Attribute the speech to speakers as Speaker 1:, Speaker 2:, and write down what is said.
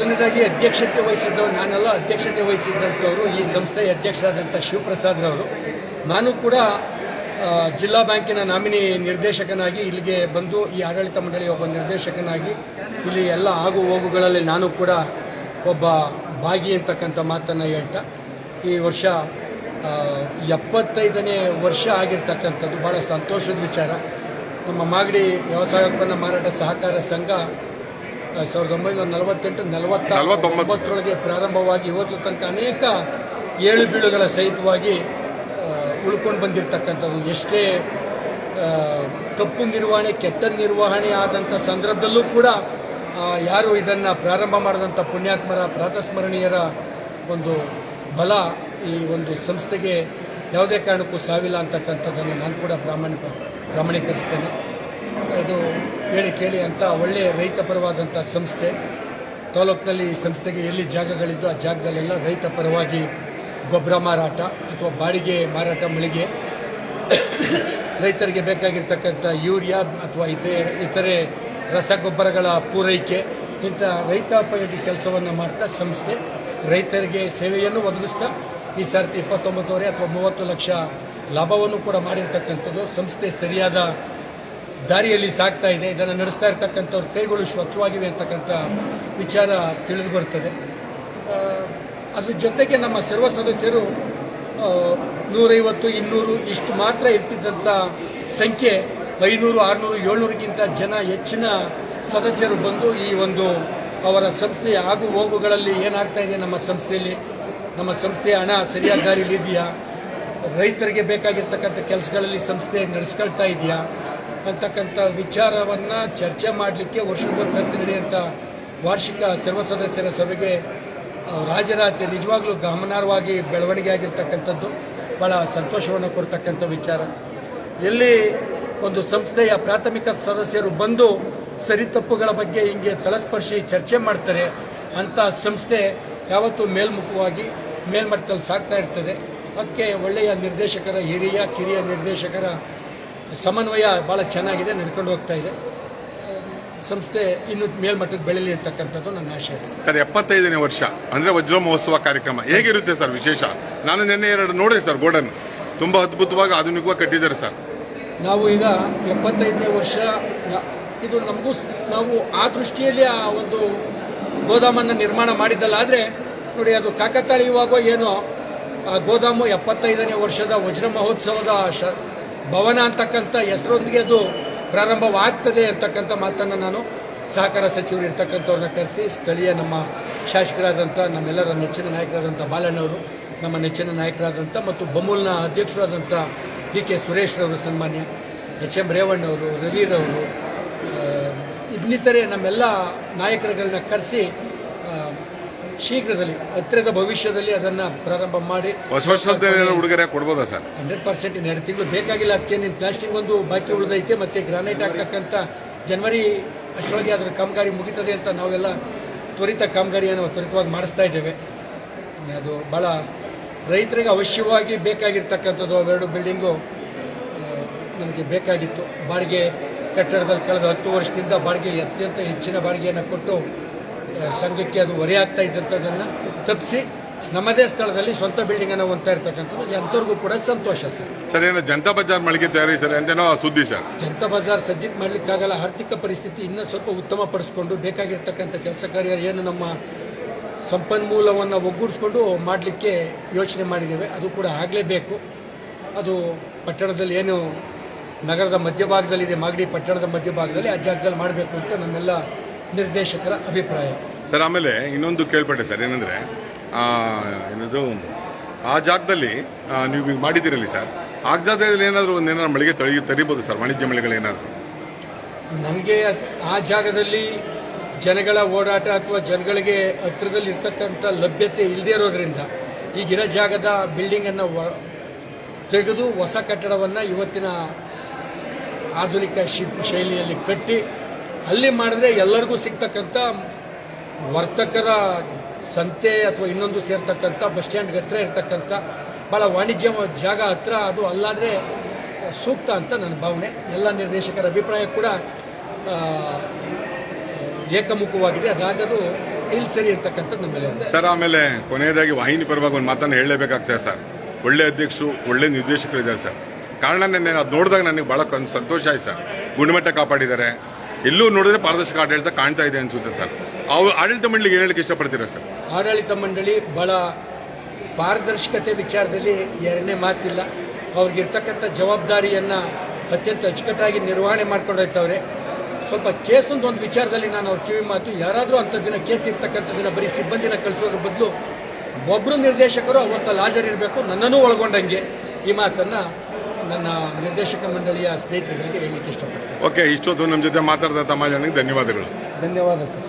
Speaker 1: ಮೊದಲನೇದಾಗಿ ಅಧ್ಯಕ್ಷತೆ ವಹಿಸಿದ್ದವರು ನಾನೆಲ್ಲ ಅಧ್ಯಕ್ಷತೆ ವಹಿಸಿದ್ದಂಥವರು, ಈ ಸಂಸ್ಥೆಯ ಅಧ್ಯಕ್ಷರಾದಂಥ ಶಿವಪ್ರಸಾದ್ ರವರು. ನಾನು ಕೂಡ ಜಿಲ್ಲಾ ಬ್ಯಾಂಕಿನ ನಾಮಿನಿ ನಿರ್ದೇಶಕನಾಗಿ ಇಲ್ಲಿಗೆ ಬಂದು, ಈ ಆಡಳಿತ ಮಂಡಳಿಯ ಒಬ್ಬ ನಿರ್ದೇಶಕನಾಗಿ ಇಲ್ಲಿ ಎಲ್ಲ ಆಗು ಹೋಗುಗಳಲ್ಲಿ ನಾನು ಕೂಡ ಒಬ್ಬ ಭಾಗಿ ಅಂತಕ್ಕಂಥ ಮಾತನ್ನು ಹೇಳ್ತಾ, ಈ ವರ್ಷ ಎಪ್ಪತ್ತೈದನೇ ವರ್ಷ ಆಗಿರ್ತಕ್ಕಂಥದ್ದು. ಭಾಳ ಸಂತೋಷದ ವಿಚಾರ. ನಮ್ಮ ಮಾಗಡಿ ವ್ಯವಸಾಯೋತ್ಪನ್ನ ಮಾರಾಟ ಸಹಕಾರ ಸಂಘ ಸಾವಿರದ ಒಂಬೈನೂರ ನಲವತ್ತೆಂಟು ನಲವತ್ತ
Speaker 2: ನಲವತ್ತೊಂಬತ್ತು.
Speaker 1: ಒಂಬತ್ತರೊಳಗೆ ಪ್ರಾರಂಭವಾಗಿ ಇವತ್ತು ತನಕ ಅನೇಕ ಏಳು ಬೀಳುಗಳ ಸಹಿತವಾಗಿ ಉಳ್ಕೊಂಡು ಬಂದಿರತಕ್ಕಂಥದ್ದು ಎಷ್ಟೇ ತಪ್ಪು ನಿರ್ವಹಣೆ, ಕೆಟ್ಟ ನಿರ್ವಹಣೆ ಆದಂಥ ಸಂದರ್ಭದಲ್ಲೂ ಕೂಡ ಯಾರು ಇದನ್ನು ಪ್ರಾರಂಭ ಮಾಡಿದಂಥ ಪುಣ್ಯಾತ್ಮರ, ಪ್ರಾತಸ್ಮರಣೀಯರ ಒಂದು ಬಲ ಈ ಒಂದು ಸಂಸ್ಥೆಗೆ ಯಾವುದೇ ಕಾರಣಕ್ಕೂ ಸಾವಿಲ್ಲ ಅಂತಕ್ಕಂಥದ್ದನ್ನು ನಾನು ಕೂಡ ಪ್ರಾಮಾಣಿಕ, ಪ್ರಾಮಾಣೀಕರಿಸ್ತೇನೆ ಇದು ಹೇಳಿ ಕೇಳಿ ಅಂತ ಒಳ್ಳೆಯ ರೈತ ಪರವಾದಂಥ ಸಂಸ್ಥೆ. ತಾಲೂಕಿನಲ್ಲಿ ಈ ಸಂಸ್ಥೆಗೆ ಎಲ್ಲಿ ಜಾಗಗಳಿದ್ದು ಆ ಜಾಗದಲ್ಲೆಲ್ಲ ರೈತ ಪರವಾಗಿ ಗೊಬ್ಬರ ಮಾರಾಟ ಅಥವಾ ಬಾಡಿಗೆ ಮಾರಾಟ ಮಳಿಗೆ ರೈತರಿಗೆ ಬೇಕಾಗಿರ್ತಕ್ಕಂಥ ಯೂರಿಯಾ ಅಥವಾ ಇತರೆ ಇತರೆ ರಸಗೊಬ್ಬರಗಳ ಪೂರೈಕೆ ಇಂಥ ರೈತಾಪಯೋಗಿ ಕೆಲಸವನ್ನು ಮಾಡ್ತಾ ಸಂಸ್ಥೆ ರೈತರಿಗೆ ಸೇವೆಯನ್ನು ಒದಗಿಸ್ತಾ ಈ ಸರ್ತಿ ಇಪ್ಪತ್ತೊಂಬತ್ತುವರೆ ಅಥವಾ ಮೂವತ್ತು ಲಕ್ಷ ಲಾಭವನ್ನು ಕೂಡ ಮಾಡಿರ್ತಕ್ಕಂಥದ್ದು. ಸಂಸ್ಥೆ ಸರಿಯಾದ ದಾರಿಯಲ್ಲಿ ಸಾಗ್ತಾ ಇದೆ. ಇದನ್ನು ನಡೆಸ್ತಾ ಇರ್ತಕ್ಕಂಥವ್ರ ಕೈಗಳು ಸ್ವಚ್ಛವಾಗಿವೆ ಅಂತಕ್ಕಂಥ ವಿಚಾರ ತಿಳಿದು ಬರ್ತದೆ. ಅದ್ರ ಜೊತೆಗೆ ನಮ್ಮ ಸರ್ವ ಸದಸ್ಯರು ನೂರೈವತ್ತು, ಇನ್ನೂರು ಇಷ್ಟು ಮಾತ್ರ ಇರ್ತಿದ್ದಂಥ ಸಂಖ್ಯೆ, ಐನೂರು, ಆರುನೂರು ಏಳ್ನೂರಿಗಿಂತ ಜನ ಹೆಚ್ಚಿನ ಸದಸ್ಯರು ಬಂದು ಈ ಒಂದು ಅವರ ಸಂಸ್ಥೆಯ ಆಗು ಹೋಗುಗಳಲ್ಲಿ ಏನಾಗ್ತಾ ಇದೆ ನಮ್ಮ ಸಂಸ್ಥೆಯಲ್ಲಿ? ನಮ್ಮ ಸಂಸ್ಥೆಯ ಹಣ ಸರಿಯಾದ ದಾರಿಯಲ್ಲಿದೆಯಾ ರೈತರಿಗೆ ಬೇಕಾಗಿರ್ತಕ್ಕಂಥ ಕೆಲಸಗಳಲ್ಲಿ ಸಂಸ್ಥೆ ನಡೆಸ್ಕೊಳ್ತಾ ಇದೆಯಾ? ಅಂತಕ್ಕಂಥ ವಿಚಾರವನ್ನು ಚರ್ಚೆ ಮಾಡಲಿಕ್ಕೆ ವರ್ಷಕ್ಕೊಂದು ಸರ್ತಿ ನಡೆಯುವಂಥ ವಾರ್ಷಿಕ ಸರ್ವ ಸದಸ್ಯರ ಸಭೆಗೆ ಆ, ರಾಜರಾತ್ರಿ ನಿಜವಾಗ್ಲೂ ಗಮನಾರ್ಹವಾಗಿ ಬೆಳವಣಿಗೆ ಆಗಿರ್ತಕ್ಕಂಥದ್ದು. ಭಾಳ ಸಂತೋಷವನ್ನು ಕೊಡ್ತಕ್ಕಂಥ ವಿಚಾರ. ಎಲ್ಲಿ ಒಂದು ಸಂಸ್ಥೆಯ ಪ್ರಾಥಮಿಕ ಸದಸ್ಯರು ಬಂದು ಸರಿ ತಪ್ಪುಗಳ ಬಗ್ಗೆ ಹಿಂಗೆ ತಲಸ್ಪರ್ಶಿ ಚರ್ಚೆ ಮಾಡ್ತಾರೆ ಅಂಥ ಸಂಸ್ಥೆ ಯಾವತ್ತೂ ಮೇಲ್ಮುಖವಾಗಿ ಮೇಲ್ಮಟ್ಟದಲ್ಲಿ ಸಾಕ್ತಾ ಇರ್ತದೆ. ಅದಕ್ಕೆ ಒಳ್ಳೆಯ ನಿರ್ದೇಶಕರ ಹಿರಿಯ ಕಿರಿಯ ನಿರ್ದೇಶಕರ ಸಮನ್ವಯ ಭಾಳ ಚೆನ್ನಾಗಿದೆ ನಡ್ಕೊಂಡು ಹೋಗ್ತಾ ಇದೆ. ಸಂಸ್ಥೆ ಇನ್ನು ಮೇಲ್ಮಟ್ಟಕ್ಕೆ ಬೆಳೀಲಿ ಅಂತಕ್ಕಂಥದ್ದು ನನ್ನ ಆಶಯ. ಸರ್.
Speaker 2: ಎಪ್ಪತ್ತೈದನೇ ವರ್ಷ ಅಂದ್ರೆ ವಜ್ರ ಮಹೋತ್ಸವ ಕಾರ್ಯಕ್ರಮ. ಹೇಗಿರುತ್ತೆ ಸರ್ ವಿಶೇಷ? ನಾನು ನಿನ್ನೆ ಎರಡು ನೋಡಿದೆ ಸರ್ ಗೋಡನ್ ತುಂಬಾ ಅದ್ಭುತವಾಗಿ ಆಧುನಿಕವಾಗಿ ಕಟ್ಟಿದ್ದಾರೆ ಸರ್.
Speaker 1: ನಾವು ಈಗ ಎಪ್ಪತ್ತೈದನೇ ವರ್ಷ ಇದು ನಮಗೂ ನಾವು ಆ ದೃಷ್ಟಿಯಲ್ಲಿ ಆ ಒಂದು ಗೋದಾಮನ್ನು ನಿರ್ಮಾಣ ಮಾಡಿದ್ದಲ್ಲ ಆದರೆ ನೋಡಿ ಅದು ಕಾಕತಾಳೀಯವಾಗೋ ಏನೋ ಆ ಗೋದಾಮು ಎಪ್ಪತ್ತೈದನೇ ವರ್ಷದ ವಜ್ರ ಮಹೋತ್ಸವದ ಶ ಭವನ ಅಂತಕ್ಕಂಥ ಹೆಸರೊಂದಿಗೆ ಅದು ಪ್ರಾರಂಭವಾಗ್ತದೆ ಅಂತಕ್ಕಂಥ ಮಾತನ್ನು ನಾನು ಸಹಕಾರ ಸಚಿವರು ಇರ್ತಕ್ಕಂಥವ್ರನ್ನ ಕರೆಸಿ ಸ್ಥಳೀಯ ನಮ್ಮ ಶಾಸಕರಾದಂಥ ನಮ್ಮೆಲ್ಲರ ನೆಚ್ಚಿನ ನಾಯಕರಾದಂಥ ಬಾಲಣ್ಣವರು, ನಮ್ಮ ನೆಚ್ಚಿನ ನಾಯಕರಾದಂಥ ಮತ್ತು ಬಮೂಲ್ನ ಅಧ್ಯಕ್ಷರಾದಂಥ ಡಿ ಕೆ ಸುರೇಶ್ರವರು ಸನ್ಮಾನ್ಯ ಎಚ್ ಎಂ ರೇವಣ್ಣವರು, ರವಿರವರು ಇನ್ನಿತರೆ ನಮ್ಮೆಲ್ಲ ನಾಯಕರುಗಳನ್ನ ಕರೆಸಿ ಶೀಘ್ರದಲ್ಲಿ ಹತ್ತಿರದ ಭವಿಷ್ಯದಲ್ಲಿ ಅದನ್ನು ಪ್ರಾರಂಭ ಮಾಡಿ.
Speaker 2: ಹೊಸ ವರ್ಷದ ಉಡುಗೊರೆ ಕೊಡ್ಬೋದಾ ಸರ್?
Speaker 1: ಹಂಡ್ರೆಡ್ ಪರ್ಸೆಂಟ್ ಇನ್ನೆರಡು ತಿಂಗಳು ಬೇಕಾಗಿಲ್ಲ. ಅದಕ್ಕೆ ನೀನು ಪ್ಲಾಸ್ಟಿಕ್ ಒಂದು ಬಾಕಿ ಉಳಿದೈತೆ ಮತ್ತು ಗ್ರಾನೈಟ್ ಹಾಕ್ತಕ್ಕಂಥ ಜನವರಿ ಅಷ್ಟರೊಳಗೆ ಅದರ ಕಾಮಗಾರಿ ಮುಗಿತದೆ ಅಂತ ನಾವೆಲ್ಲ ತ್ವರಿತ ಕಾಮಗಾರಿಯನ್ನು ತ್ವರಿತವಾಗಿ ಮಾಡಿಸ್ತಾ ಇದ್ದೇವೆ. ಅದು ಭಾಳ ರೈತರಿಗೆ ಅವಶ್ಯವಾಗಿ ಬೇಕಾಗಿರ್ತಕ್ಕಂಥದ್ದು ಅವೆರಡು ಬಿಲ್ಡಿಂಗು ನಮಗೆ ಬೇಕಾಗಿತ್ತು. ಬಾಡಿಗೆ ಕಟ್ಟಡದಲ್ಲಿ ಕಳೆದ ಹತ್ತು ವರ್ಷದಿಂದ ಬಾಡಿಗೆ ಅತ್ಯಂತ ಹೆಚ್ಚಿನ ಬಾಡಿಗೆಯನ್ನು ಕೊಟ್ಟು ಸಂಘಕ್ಕೆ ಅದು ಹೊರೆಯಾಗ್ತಾ ಇದ್ದಂಥದ್ದನ್ನು ತಪ್ಪಿಸಿ ನಮ್ಮದೇ ಸ್ಥಳದಲ್ಲಿ ಸ್ವಂತ ಬಿಲ್ಡಿಂಗ್ ಅನ್ನು ಹೊಂದ್ತಾ ಇರ್ತಕ್ಕಂಥದ್ದು ಎಂಥವ್ರಿಗೂ ಕೂಡ ಸಂತೋಷ ಸರ್.
Speaker 2: ಸರ್ ಏನೋ ಜನತಾ ಬಜಾರ್ ಮಳಿಗೆ ತಯಾರಿಸ್ತಾರೆ ಅಂತೇನೋ ಸುದ್ದಿ ಸರ್.
Speaker 1: ಜನತಾ ಬಜಾರ್ ಸದ್ಯಕ್ಕೆ ಮಾಡಲಿಕ್ಕಾಗಲ್ಲ ಆರ್ಥಿಕ ಪರಿಸ್ಥಿತಿ ಇನ್ನೂ ಸ್ವಲ್ಪ ಉತ್ತಮಪಡಿಸ್ಕೊಂಡು ಬೇಕಾಗಿರ್ತಕ್ಕಂಥ ಕೆಲಸ ಕಾರ್ಯ ಏನು ನಮ್ಮ ಸಂಪನ್ಮೂಲವನ್ನು ಒಗ್ಗೂಡಿಸ್ಕೊಂಡು ಮಾಡಲಿಕ್ಕೆ ಯೋಚನೆ ಮಾಡಿದ್ದೇವೆ. ಅದು ಕೂಡ ಆಗಲೇಬೇಕು. ಅದು ಪಟ್ಟಣದಲ್ಲಿ ಏನು ನಗರದ ಮಧ್ಯಭಾಗದಲ್ಲಿದೆ ಮಾಗಡಿ ಪಟ್ಟಣದ ಮಧ್ಯಭಾಗದಲ್ಲಿ ಆ ಜಾಗದಲ್ಲಿ ಮಾಡಬೇಕು ಅಂತ ನಮ್ಮೆಲ್ಲ ನಿರ್ದೇಶಕರ ಅಭಿಪ್ರಾಯ.
Speaker 2: ಸರ್ ಆಮೇಲೆ ಇನ್ನೊಂದು ಕೇಳ್ಪಟ್ಟೆ ಸರ್ ಏನಂದ್ರೆ ಆ, ಏನದು ಆ ಜಾಗದಲ್ಲಿ ನೀವು ಈಗ ಮಾಡಿದ್ದೀರಲ್ಲಿ ಸರ್ ಆ ಜಾಗದಲ್ಲಿ ಏನಾದರೂ ಒಂದು ಏನಾದ್ರು ಮಳಿಗೆ ತಳಿ ತರಿಬೋದು ಸರ್ ವಾಣಿಜ್ಯ ಮಳಿಗೆಗಳೇನಾದ್ರು
Speaker 1: ನನಗೆ ಆ ಜಾಗದಲ್ಲಿ ಜನಗಳ ಓಡಾಟ ಅಥವಾ ಜನಗಳಿಗೆ ಹತ್ತಿರದಲ್ಲಿ ಇರ್ತಕ್ಕಂಥ ಲಭ್ಯತೆ ಇಲ್ಲದೇ ಇರೋದ್ರಿಂದ ಈಗಿರೋ ಜಾಗದ ಬಿಲ್ಡಿಂಗನ್ನು ತೆಗೆದು ಹೊಸ ಕಟ್ಟಡವನ್ನು ಇವತ್ತಿನ ಆಧುನಿಕ ಶೈಲಿಯಲ್ಲಿ ಕಟ್ಟಿ ಅಲ್ಲಿ ಮಾಡಿದ್ರೆ ಎಲ್ಲರಿಗೂ ಸಿಗ್ತಕ್ಕಂಥ ವರ್ತಕರ ಸಂತೆ ಅಥವಾ ಇನ್ನೊಂದು ಸೇರ್ತಕ್ಕಂಥ ಬಸ್ ಸ್ಟ್ಯಾಂಡ್ಗೆ ಹತ್ರ ಇರ್ತಕ್ಕಂಥ ಭಾಳ ವಾಣಿಜ್ಯ ಜಾಗ ಹತ್ರ ಅದು ಅಲ್ಲಾದರೆ ಸೂಕ್ತ ಅಂತ ನನ್ನ ಭಾವನೆ. ಎಲ್ಲ ನಿರ್ದೇಶಕರ ಅಭಿಪ್ರಾಯ ಕೂಡ ಏಕಮುಖವಾಗಿದೆ. ಅದಾಗದು ಇಲ್ಲಿ ಸರಿ ಇರ್ತಕ್ಕಂಥದ್ದು ನಮ್ಮಲ್ಲಿ
Speaker 2: ಸರ್, ಆಮೇಲೆ ಕೊನೆಯದಾಗಿ ವಾಹಿನಿ ಪರವಾಗಿ ಒಂದು ಮಾತನ್ನು ಹೇಳಲೇಬೇಕಾಗ್ತದೆ ಸರ್. ಒಳ್ಳೆ ಅಧ್ಯಕ್ಷರು, ಒಳ್ಳೆ ನಿರ್ದೇಶಕರು ಇದ್ದಾರೆ ಸರ್. ಕಾರಣ ನೆನ್ನೆ ಅದು ನೋಡಿದಾಗ ನನಗೆ ಭಾಳ ಸಂತೋಷ ಆಯ್ತು ಸರ್. ಗುಣಮಟ್ಟ ಕಾಪಾಡಿದ್ದಾರೆ. ಎಲ್ಲೂ ನೋಡಿದ್ರೆ ಪಾರದರ್ಶಕ ಆಡಳಿತ ಕಾಣ್ತಾ ಇದೆ ಅನ್ಸುತ್ತೆ ಸರ್. ಅವ್ರು ಆಡಳಿತ ಮಂಡಳಿಗೆ ಏನು ಹೇಳಕ್ಕೆ ಇಷ್ಟಪಡ್ತೀರಾ ಸರ್?
Speaker 1: ಆಡಳಿತ ಮಂಡಳಿ ಬಹಳ ಪಾರದರ್ಶಕತೆ ವಿಚಾರದಲ್ಲಿ ಎರಡನೇ ಮಾತಿಲ್ಲ. ಅವ್ರಿಗಿರ್ತಕ್ಕಂಥ ಜವಾಬ್ದಾರಿಯನ್ನು ಅತ್ಯಂತ ಅಚ್ಚುಕಟ್ಟಾಗಿ ನಿರ್ವಹಣೆ ಮಾಡ್ಕೊಂಡು ಹೋಗ್ತವ್ರೆ. ಸ್ವಲ್ಪ ಕೇಸೊಂದು ಒಂದು ವಿಚಾರದಲ್ಲಿ ನಾನು ಅವ್ರ ಕಿವಿ ಮಾತು, ಯಾರಾದರೂ ಅಂಥ ದಿನ ಕೇಸ್ ಇರ್ತಕ್ಕಂಥ ದಿನ ಬರೀ ಸಿಬ್ಬಂದಿನ ಕಳಿಸೋದ್ರ ಬದಲು ಒಬ್ಬರು ನಿರ್ದೇಶಕರು ಅವತ್ತಲ್ಲಿ ಹಾಜರಿರಬೇಕು, ನನ್ನನ್ನು ಒಳಗೊಂಡಂಗೆ ಈ ಮಾತನ್ನು ನನ್ನ ನಿರ್ದೇಶಕ ಮಂಡಳಿಯ ಸ್ನೇಹಿತರುಗಳಿಗೆ ಹೇಳಲಿಕ್ಕೆ ಇಷ್ಟಪಡ್ತೀನಿ.
Speaker 2: ಓಕೆ ಇಷ್ಟೊತ್ತು ನಮ್ಮ ಜೊತೆ ಮಾತಾಡಿದ ತಮ್ಮ ಜನಕ್ಕೆ ಧನ್ಯವಾದಗಳು.
Speaker 1: ಧನ್ಯವಾದ ಸರ್.